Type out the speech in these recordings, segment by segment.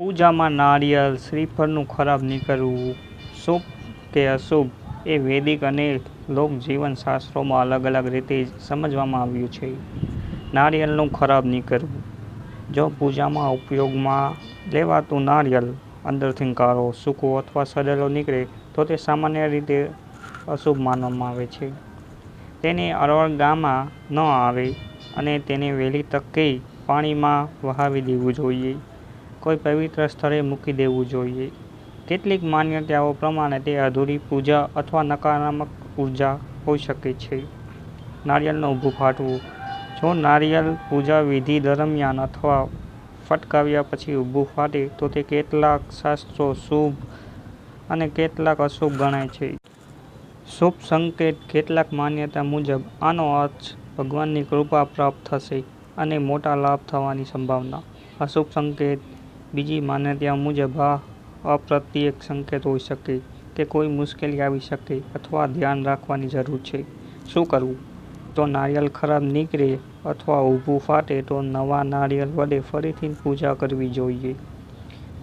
પૂજામાં નારિયેળ શ્રીફળનું ખરાબ નીકળવું, શુભ કે અશુભ, એ વૈદિક અને લોકજીવન શાસ્ત્રોમાં અલગ અલગ રીતે સમજવામાં આવ્યું છે. નારિયેળનું ખરાબ નીકળવું. જો પૂજામાં ઉપયોગમાં લેવાતું નારિયેળ અંદરથી કાળો, સૂકો અથવા સડેલો નીકળે, તો તે સામાન્ય રીતે અશુભ માનવામાં આવે છે. તેને અવગણવામાં ન આવે અને તેને વહેલી તકે પાણીમાં વહાવી દેવું જોઈએ. કોઈ પવિત્ર સ્થળે મૂકી દેવું જોઈએ. કેટલીક માન્યતાઓ પ્રમાણે તે અધૂરી પૂજા અથવા નકારાત્મક ઊર્જા હોઈ શકે છે. નારિયેળનું ઊભું ફાટવું. જો નારિયેળ પૂજા વિધિ દરમિયાન અથવા ફટકાવ્યા પછી ઊભું ફાટે, તો તે કેટલાક શાસ્ત્રો શુભ અને કેટલાક અશુભ ગણાય છે. શુભ સંકેત કેટલાક માન્યતા મુજબ, આનો અર્થ ભગવાનની કૃપા પ્રાપ્ત થશે અને મોટા લાભ થવાની સંભાવના. અશુભ સંકેત બીજી માન્યતા મુજબ આ અપ્રત્યક્ષ સંકેત હોઈ શકે કે કોઈ મુશ્કેલી આવી શકે અથવા ધ્યાન રાખવાની જરૂર છે. શું કરવું? તો નારિયેળ ખરાબ નીકળે અથવા ઊભું ફાટે તો નવા નારિયેળ વડે ફરીથી પૂજા કરવી જોઈએ.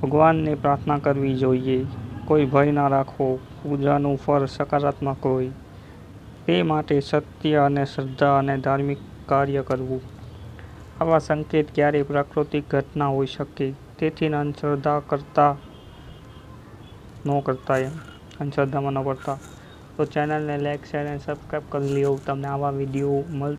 ભગવાનને પ્રાર્થના કરવી જોઈએ. કોઈ ભય ન રાખવો પૂજાનું ફળ સકારાત્મક હોય. તે માટે સત્ય અને શ્રદ્ધા અને ધાર્મિક કાર્ય કરવું. આવા સંકેત ક્યારેય પ્રાકૃતિક ઘટના હોઈ શકે. તેથી અંધશ્રદ્ધા કરતા ન કરતા એમ. અંધશ્રદ્ધામાં ન પડતા. તો ચેનલને લાઈક શેર અને સબસ્ક્રાઈબ કરી લ્યો. તમને આવા વીડિયો મળ